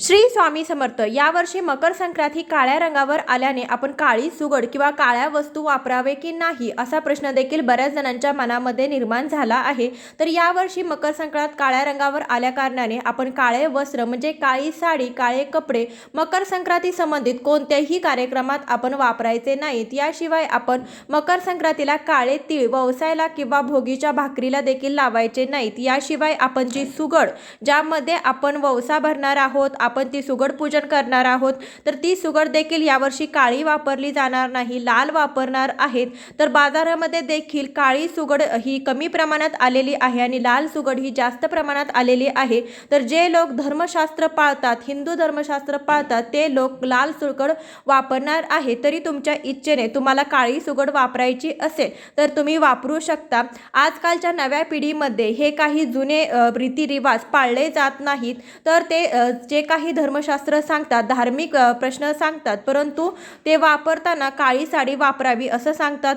श्री स्वामी समर्थ यावर्षी मकर संक्रांत ही काळ्या रंगावर आल्याने आपण काळी सुगड किंवा काळ्या वस्तू वापरावे की नाही असा प्रश्न देखील बऱ्याच जणांच्या मनामध्ये निर्माण झाला आहे. तर यावर्षी मकर संक्रांत काळ्या रंगावर आल्या कारणाने आपण काळे वस्त्र म्हणजे काळी साडी काळे कपडे मकर संक्रांती संबंधित कोणत्याही कार्यक्रमात आपण वापरायचे नाहीत. याशिवाय आपण मकर संक्रांतीला काळे तीळ व्यवसायाला किंवा भोगीच्या भाकरीला देखील लावायचे नाहीत. याशिवाय आपण जी सुगड ज्यामध्ये आपण ववसा भरणार आहोत आपण ती सुगड पूजन करणार आहोत तर ती सुगड देखील यावर्षी काळी वापरली जाणार नाही लाल वापरणार आहेत. तर बाजारामध्ये देखील काळी सुगड ही कमी प्रमाणात आलेली आहे आणि लाल सुगड ही जास्त प्रमाणात आलेली आहे. तर जे लोक धर्मशास्त्र पाळतात हिंदू धर्मशास्त्र पाळतात ते लोक लाल सुगड वापरणार आहे तरी तुमच्या इच्छेने तुम्हाला काळी सुगड वापरायची असेल तर तुम्ही वापरू शकता. आजकालच्या नव्या पिढीमध्ये हे काही जुने रीतिरिवाज पाळले जात नाहीत. तर ते जे काही धर्मशास्त्र सांगतात धार्मिक प्रश्न सांगतात परंतु ते वापरताना काळी साडी वापरावी असं सांगतात.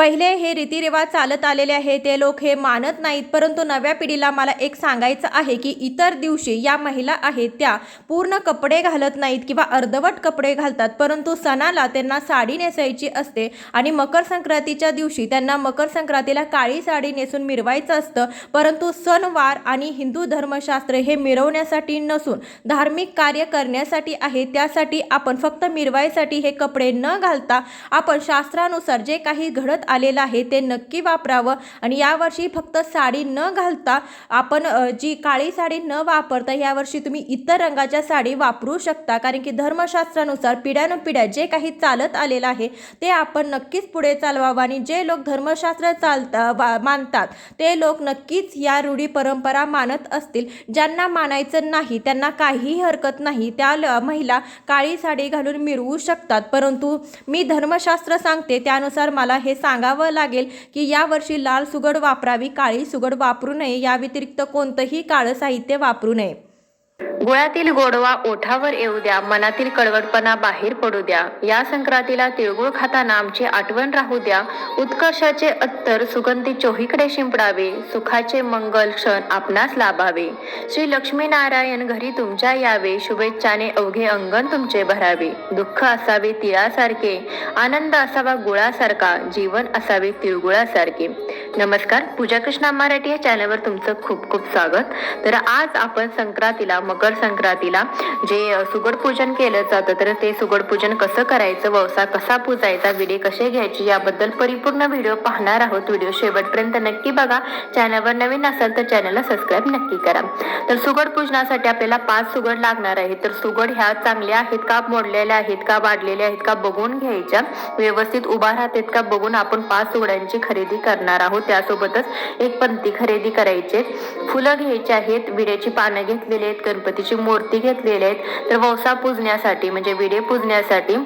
पहिले हे रीतिरिवाज चालत आलेले आहे ते लोक हे मानत नाहीत परंतु नव्या पिढीला मला एक सांगायचं आहे की इतर दिवशी या महिला आहेत त्या पूर्ण कपडे घालत नाहीत किंवा अर्धवट कपडे घालतात परंतु सणाला त्यांना साडी नेसायची असते आणि मकर संक्रांतीच्या दिवशी त्यांना मकर संक्रांतीला काळी साडी नेसून मिरवायचं असतं परंतु सणवार आणि हिंदू धर्मशास्त्र हे मिरवण्यासाठी नसून धार्मिक कार्य करण्यासाठी आहे त्यासाठी आपण फक्त मिरवायसाठी हे कपडे न घालता आपण शास्त्रानुसार जे काही घडत आलेलं आहे ते नक्की वापरावं. आणि यावर्षी फक्त साडी न घालता आपण जी काळी साडी न वापरता यावर्षी तुम्ही इतर रंगाच्या साडी वापरू शकता. कारण की धर्मशास्त्रानुसार पिढ्यानुपिढ्या जे काही चालत आलेलं आहे ते आपण नक्कीच पुढे चालवावं. आणि जे लोक धर्मशास्त्र चालता वा- मानतात ते लोक नक्कीच या रूढी परंपरा मानत असतील. ज्यांना मानायचं नाही त्यांना काहीही हरकत नाही त्या ल- महिला काळी साडी घालून मिरवू शकतात. परंतु मी धर्मशास्त्र सांगते त्यानुसार मला हे सांग. सांगावं लागेल की यावर्षी लाल सुगड वापरावी काळी सुगड वापरू नये या व्यतिरिक्त कोणतंही काळं साहित्य वापरू नये. गुळातील गोडवा ओठावर येऊ द्या मनातील कडवटपणा बाहेर पडू द्या. या संक्रांतीला तिळगुळ खाताना आमची आठवण राहू द्या. उत्कर्षाचे अत्तर सुगंधी चोहीकडे शिंपडावे. सुखाचे मंगल क्षण आपणास लाभावे. श्री लक्ष्मीनारायण घरी तुमच्या यावे. शुभेच्छाने अवघे अंगण तुमचे भरावे. दुःख असावे तिळासारखे. आनंद असावा गुळासारखा. जीवन असावे तिळगुळासारखे. नमस्कार. पूजा कृष्णा मराठी या चॅनलवर तुमचं खूप खूप स्वागत. तर आज आपण संक्रांतीला मकर मकर संक्रांतीला जे सुगड पूजन केलं जातं तर ते सुगड पूजन कसं करायचं ववसा कसा पूजायचा विडे कसे घ्यायचे याबद्दल परिपूर्ण व्हिडिओ पाहणार आहोत. व्हिडिओ शेवटपर्यंत नक्की बघा. चॅनलवर नवीन असाल तर चॅनलला सबस्क्राईब नक्की करा. तर सुगड पूजनासाठी आपल्याला पाच सुगड लागणार आहे तर सुगड ह्या चांगल्या आहेत का मोडलेल्या आहेत का वाढलेल्या आहेत का बघून घ्यायच्या. व्यवस्थित उभा राहतात का बघून आपण पाच सुगड्यांची खरेदी करणार आहोत. त्यासोबतच एक पंती खरेदी करायचे फुलं घ्यायची आहेत. विड्याची पानं घेतलेली आहेत. गणपती गणपतीची मूर्ती घेतलेली आहेत. तर वौसा पूजण्यासाठी म्हणजे विडे पूजण्यासाठी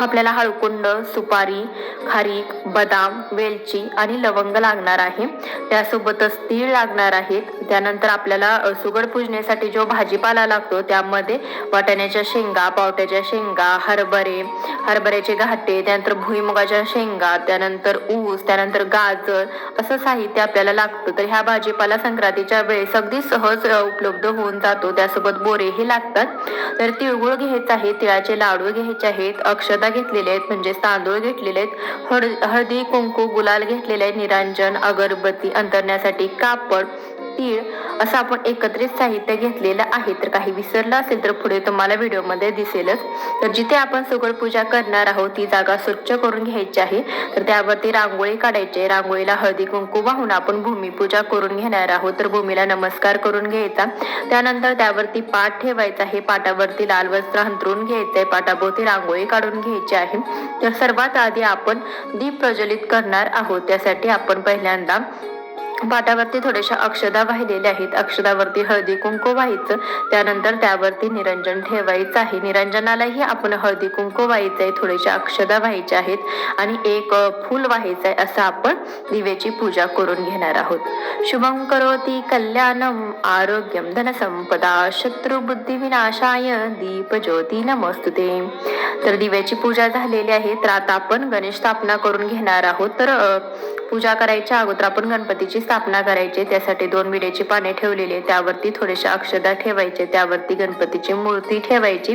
आपल्याला हळकुंड सुपारी खारीक बदाम वेलची आणि लवंग लागणार आहे. त्यासोबतच तीळ लागणार आहेत त्यानंतर आपल्याला सुगड पुजण्यासाठी जो भाजीपाला लागतो त्यामध्ये वाटाण्याच्या शेंगा पावट्याच्या शेंगा हरभरे हरभऱ्याचे घाटे त्यानंतर भुईमुगाच्या शेंगा त्यानंतर ऊस त्यानंतर गाजर असं साहित्य आपल्याला लागतं. तर ह्या भाजीपाला संक्रांतीच्या वेळेस अगदी सहज उपलब्ध होऊन जातो. त्यासोबत बोरेही लागतात. तर तिळगुळ घ्यायचं आहे तिळाचे लाडू घ्यायचे आहेत अक्षत घेतलेले आहेत म्हणजे तांदूळ घेतलेले आहेत हळ हळदी कुंकू गुलाल घेतलेले आहेत निरांजन अगरबत्ती अंतरण्यासाठी कापड तीळ असं आपण एकत्रित साहित्य घेतलेलं आहे. तर काही विसरलं असेल तर पुढे तुम्हाला व्हिडिओमध्ये दिसेलच. तर जिथे आपण सुगड पूजा करणार आहोत ती जागा स्वच्छ करून घ्यायची आहे. तर त्यावरती रांगोळी काढायची आहे. रांगोळीला हळदी कुंकू वाहून आपण भूमिपूजा करून घेणार आहोत. तर भूमीला नमस्कार करून घ्यायचा. त्यानंतर त्यावरती पाठ ठेवायचा आहे. पाटावरती लाल वस्त्र अंतरून घ्यायचं आहे. पाटाभोवती रांगोळी काढून घ्यायची आहे. तर सर्वात आधी आपण दीप प्रज्वलित करणार आहोत. त्यासाठी आपण पहिल्यांदा पाटावरती थोड्याशा अक्षदा वाहिलेल्या आहेत. अक्षदावरती हळदी कुंकू व्हायचं. त्यानंतर त्यावरती निरंजन ठेवायचं आहे. निरंजनालाही आपण हळदी कुंकू व्हायचं आहे थोड्याशा अक्षदा व्हायच्या आहेत आणि एक फूल व्हायचं आहे असं आपण दिव्याची पूजा करून घेणार आहोत. शुभम करोती कल्याणम आरोग्यम धनसंपदा शत्रुबुद्धी विनाशाय दीप ज्योती नमस्तुते. तर दिव्याची पूजा झालेली आहे. तर आता आपण गणेश स्थापना करून घेणार आहोत. तर पूजा करायच्या अगोदर आपण गणपतीची स्थापना करायची त्यासाठी दोन विड्याची पाने ठेवलेली त्यावरती थोडेसे अक्षदा ठेवायचे त्यावरती गणपतीची मूर्ती ठेवायची.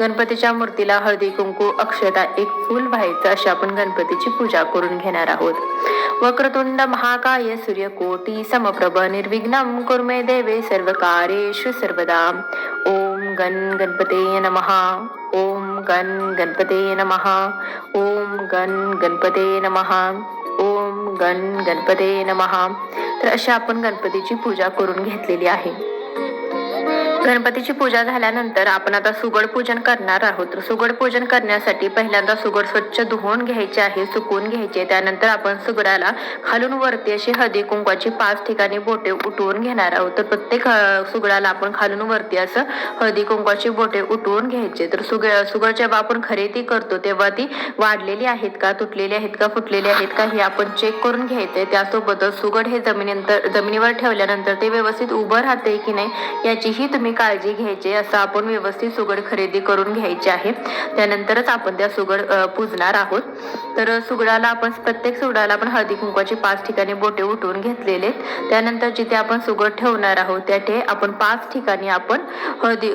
गणपतीच्या मूर्तीला हळदी कुंकू अक्षदा एक फूल व्हायचं अशी आपण गणपतीची पूजा करून घेणार आहोत. वक्रतुंड महाकाय सूर्यकोटी समप्रभ निर्विघ्नम कुर्मे देवे सर्व कार्येषु सर्वदा. ओम गण गणपते नमहा ओम गण गणपते नमहा ओम गण गणपते नमहा गण गणपते नमहा तर अशी आपण गणपतीची पूजा करून घेतलेली आहे. गणपतीची पूजा झाल्यानंतर आपण आता सुगड पूजन करणार आहोत. तर सुगड पूजन करण्यासाठी पहिल्यांदा सुगड स्वच्छ धुवून घ्यायचे आहे सुकवून घ्यायचे. त्यानंतर आपण सुगडाला खालून वरती अशी हळदी कुंकवाची पाच ठिकाणी बोटे उठवून घेणार आहोत. तर प्रत्येक सुगडाला आपण खालून वरती असं हळदी कुंकवाची बोटे उठवून घ्यायचे. तर सुग सुगड जेव्हा आपण खरेदी करतो तेव्हा ती वाढलेली आहेत का तुटलेली आहेत का फुटलेली आहेत का हे आपण चेक करून घ्यायचे. त्यासोबतच सुगड हे जमिनीनंतर जमिनीवर ठेवल्यानंतर ते व्यवस्थित उभं राहते की नाही याचीही तुम्ही काळजी घ्यायची असं आपण व्यवस्थित सुगड खरेदी करून घ्यायची आहे. त्यानंतरच आपण त्या सुगड पुजणार पूजणार आहोत. तर सुगडाला आपण प्रत्येक सुगडाला आपण हळदी कुंकवाची पाच ठिकाणी बोटे उठवून घेतलेले आहेत. त्यानंतर जिथे आपण सुगड ठेवणार आहोत त्याठे आपण पाच ठिकाणी आपण हळदी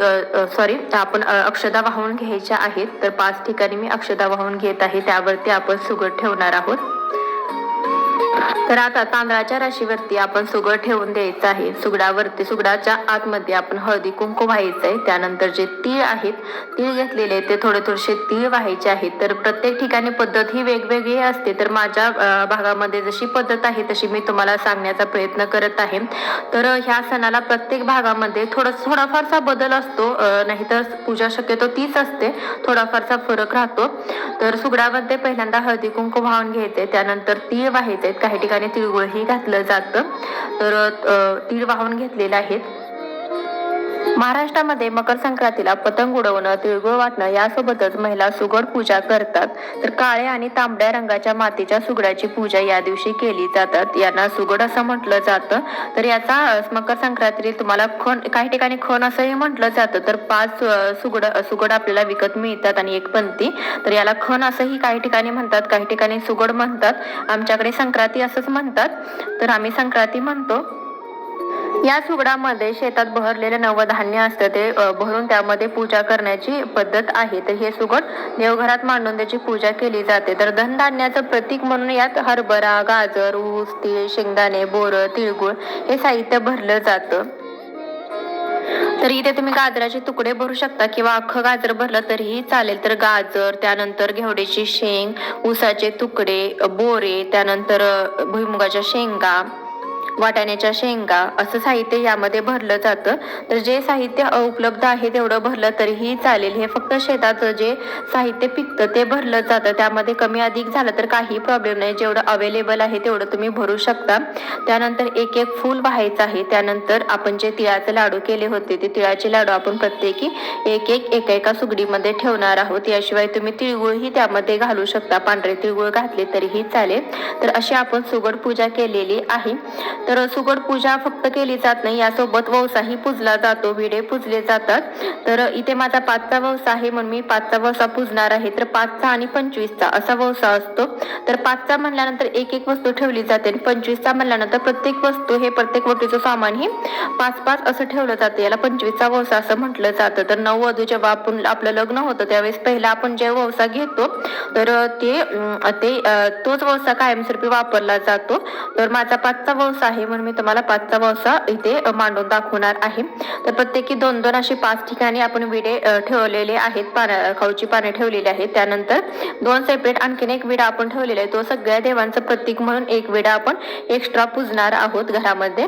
सॉरी आपण अक्षदा वाहून घ्यायच्या आहेत. तर पाच ठिकाणी मी अक्षदा वाहून घेत आहे त्यावरती आपण सुगड ठेवणार आहोत. तर आता तांदळाच्या राशीवरती आपण सुगड ठेवून द्यायचं आहे. सुगडावरती सुगडाच्या आतमध्ये आपण हळदी कुंकू व्हायचं आहे. त्यानंतर जे तीळ आहेत तीळ घेतलेले ते थोडे थोडेसे तीळ व्हायचे आहेत. तर प्रत्येक ठिकाणी पद्धत ही वेगवेगळी असते. तर माझ्या भागामध्ये जशी पद्धत आहे तशी मी तुम्हाला सांगण्याचा प्रयत्न करत आहे. तर ह्या सणाला प्रत्येक भागामध्ये थोडा थोडाफारसा बदल असतो. नाहीतर पूजा शक्यतो तीच असते. थोडाफारसा फरक राहतो. तर सुगडामध्ये पहिल्यांदा हळदी कुंकू वाहून घ्यायचे. त्यानंतर तीळ व्हायचे. काही ठिकाणी तिळगुळही घातलं जातं. तर तीळ वाहून घेतलेलं आहेत. महाराष्ट्रामध्ये मकर संक्रांतीला पतंग उडवणं तिळगुळ वाटणं यासोबतच महिला सुगड पूजा करतात. तर काळ्या आणि तांबड्या रंगाच्या मातीच्या सुगडाची पूजा या दिवशी केली जातात. यांना सुगड असं म्हटलं जातं. तर याचा मकर संक्रांतीत तुम्हाला खण काही ठिकाणी खण असंही म्हटलं जातं. तर पाच सुगड सुगड आपल्याला विकत मिळतात आणि एक पंथी तर याला खण असंही काही ठिकाणी म्हणतात काही ठिकाणी सुगड म्हणतात. आमच्याकडे संक्रांती असंच म्हणतात. तर आम्ही संक्रांती म्हणतो. या सुगडामध्ये शेतात बहरलेलं नवधान्य असतं ते भरून त्यामध्ये पूजा करण्याची पद्धत आहे. तर हे सुगड देवघरात मांडून त्याची पूजा केली जाते. तर धनधान्याचं प्रतीक म्हणून यात हरभरा गाजर ऊस तीळ शेंगदाणे बोरं तिळगुळ हे साहित्य भरलं जातं. तर इथे तुम्ही गाजराचे तुकडे भरू शकता किंवा अख्खं गाजर भरलं तरीही चालेल. तर गाजर त्यानंतर घेवड्याची शेंग ऊसाचे तुकडे बोरे त्यानंतर भुईमुगाच्या शेंगा वाटाण्याच्या शेंगा असं साहित्य यामध्ये भरलं जातं. तर जे साहित्य उपलब्ध आहे तेवढं भरलं तरीही चालेल. हे फक्त शेताचं जे साहित्य पिकतं ते भरलं जातं. त्यामध्ये कमी अधिक झालं तर काही प्रॉब्लेम नाही. जेवढं अवेलेबल आहे तेवढं तुम्ही भरू शकता. त्यानंतर एक एक फूल व्हायचं आहे. त्यानंतर आपण जे तिळाचे लाडू केले होते ते तिळाचे लाडू आपण प्रत्येकी एक एक एका एका सुगडीमध्ये ठेवणार आहोत. याशिवाय तुम्ही तिळगुळही त्यामध्ये घालू शकता. पांढरे तिळगुळ घातले तरीही चालेल. तर अशी आपण सुगड पूजा केलेली आहे. तर सुगड पूजा फक्त केली जात नाही यासोबत वौसाही पूजला जातो. विडे पूजले जातात. तर इथे माझा पाचचा वौसा आहे म्हणून मी पाचचा वौसा पूजणार आहे. तर पाचचा आणि पंचवीसचा असा वौसा असतो. तर पाचचा म्हणल्यानंतर एक एक वस्तू ठेवली जाते आणि पंचवीसचा म्हणल्यानंतर प्रत्येक वस्तू हे प्रत्येक वस्तूचं सामान ही पाच पाच असं ठेवलं जातं. याला पंचवीसचा वौसा असं म्हटलं जातं. तर नऊ वधू जेव्हा आपण आपलं लग्न होतं त्यावेळेस पहिला आपण जे वौसा घेतो तर ते ते तोच वौसा कायमस्वरूपी वापरला जातो. तर माझा पाचचा वौसा आहे म्हणून मी तुम्हाला पाचचा वसा इथे मांडून दाखवणार आहे. तर प्रत्येकी दोन दोन अशी पाच ठिकाणी आपण विडे ठेवलेले आहेत पाण्या खाऊची पाने ठेवलेली आहेत. त्यानंतर दोन सेपरेट आणखीन एक विडा आपण ठेवलेला आहे. तो सगळ्या देवांचं प्रतीक म्हणून एक विडा आपण एक्स्ट्रा पूजणार आहोत घरामध्ये.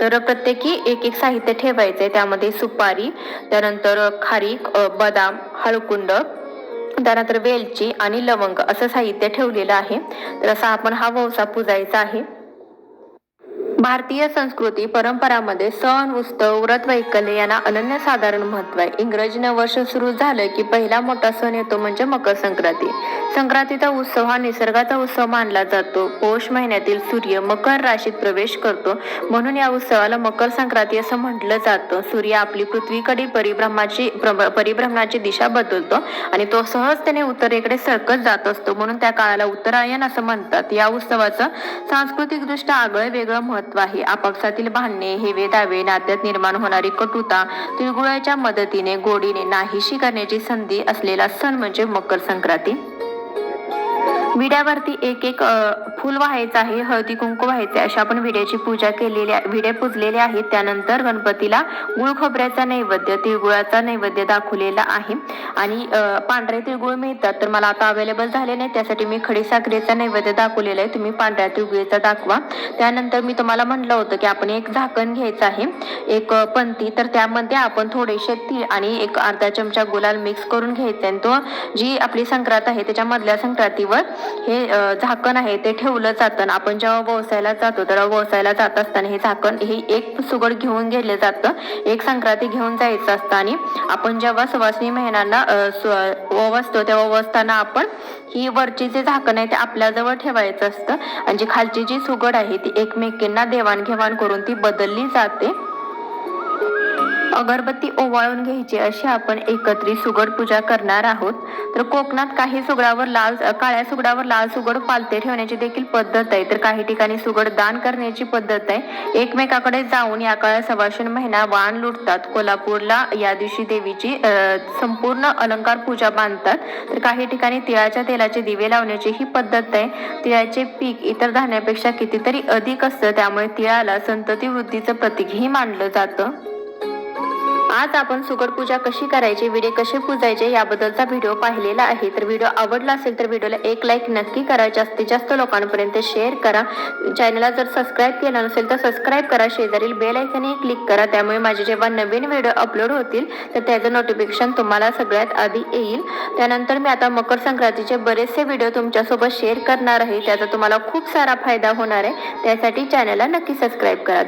तर प्रत्येकी एक एक साहित्य ठेवायचं आहे त्यामध्ये सुपारी त्यानंतर खारीक बदाम हळकुंड त्यानंतर वेलची आणि लवंग असं साहित्य ठेवलेलं आहे. तर असा आपण हा ववसा पूजायचा आहे. भारतीय संस्कृती परंपरामध्ये सण उत्सव व्रत वैकल्य यांना अनन्यसाधारण महत्त्व आहे. इंग्रजी नववर्ष सुरू झालं की पहिला मोठा सण येतो म्हणजे मकर संक्रांती. संक्रांतीचा उत्सव हा निसर्गाचा उत्सव मानला जातो. पौष महिन्यातील सूर्य मकर राशीत प्रवेश करतो. म्हणून या उत्सवाला मकर संक्रांती असं म्हटलं जातं. सूर्य आपली पृथ्वीकडे परिभ्रमाची प्रभ- परिभ्रमणाची दिशा बदलतो आणि तो सहजतेने उत्तरेकडे सरकत जात असतो. म्हणून त्या काळाला उत्तरायण असं म्हणतात. या उत्सवाचं सांस्कृतिकदृष्ट्या आगळं वेगळं महत्त्व महत्त्व आहे. आपापसातील भांडणे हेवे दावे नात्यात निर्माण होणारी कटुता तिळगुळाच्या मदतीने गोडीने नाहीशी करण्याची संधी असलेला सण म्हणजे मकर संक्रांती. विड्यावरती एक एक फूल व्हायचं आहे हळदी कुंकू व्हायचे अशा आपण विड्याची पूजा केलेली विडे पुजलेले आहेत. त्यानंतर गणपतीला गुळ खोबऱ्याचा नैवेद्य तिळगुळाचा नैवेद्य दाखवलेला आहे. आणि पांढरे तिळगुळ मिळतात तर मला आता अवेलेबल झाले नाही त्यासाठी मी खडी साखरेचा नैवेद्य दाखवलेला आहे. तुम्ही पांढऱ्या तिळगुळीचा दाखवा. त्यानंतर मी तुम्हाला म्हटलं होतं की आपण एक झाकण घ्यायचं आहे एक पंती तर त्यामध्ये आपण थोडेसे तीळ आणि एक अर्धा चमचा गुलाल मिक्स करून घ्यायचा आणि तो जी आपली संक्रांत आहे त्याच्या मधल्या संक्रांतीवर हे झाकण आहे ते ठेवलं जातं आपण जेव्हा व्यवसायाला जातो तर व्यवसायाला जात असताना हे झाकण हे एक सुगड घेऊन गेलं जातं. एक संक्रांती घेऊन जायचं असतं आणि आपण जेव्हा सुवासिनी महिन्यांना अ, तेव्हा ओवासताना आपण ही वरची जे झाकण आहे ते आपल्याजवळ ठेवायचं असतं. आणि जी खालची जी सुगड आहे ती एकमेकींना देवाणघेवाण करून ती बदलली जाते. अगरबत्ती ओवाळून घ्यायची अशी आपण एकत्रित सुगड पूजा करणार आहोत. तर कोकणात काही सुगडावर लाल काळ्या सुगडावर लाल सुगड पालते ठेवण्याची देखील पद्धत आहे. तर काही ठिकाणी सुगड दान करण्याची पद्धत आहे. एकमेकाकडे जाऊन या काळात सवाशन महिना वाण लुटतात. कोल्हापूरला या दिवशी देवीची संपूर्ण अलंकार पूजा बांधतात. तर काही ठिकाणी तिळाच्या तेलाचे दिवे लावण्याची ही पद्धत आहे. तिळाचे पीक इतर धान्यापेक्षा कितीतरी अधिक असतं. त्यामुळे तिळाला संतती वृद्धीचं प्रतीकही मानलं जातं. आज आपण सुगड पूजा कशी करायची विडे कसे पूजायचे याबद्दलचा व्हिडिओ पाहिलेला आहे. तर व्हिडिओ आवडला असेल तर व्हिडिओला एक लाईक नक्की करा. जास्तीत जास्त लोकांपर्यंत शेअर करा. चॅनलला जर सबस्क्राईब केलं नसेल तर सबस्क्राईब करा. शेजारील बेल आयकनही क्लिक करा. त्यामुळे माझे जेव्हा नवीन व्हिडिओ अपलोड होतील तर त्याचं नोटिफिकेशन तुम्हाला सगळ्यात आधी येईल. त्यानंतर मी आता मकर संक्रांतीचे बरेचसे व्हिडिओ तुमच्यासोबत शेअर करणार आहे. त्याचा तुम्हाला खूप सारा फायदा होणार आहे. त्यासाठी चॅनलला नक्की सबस्क्राईब करा.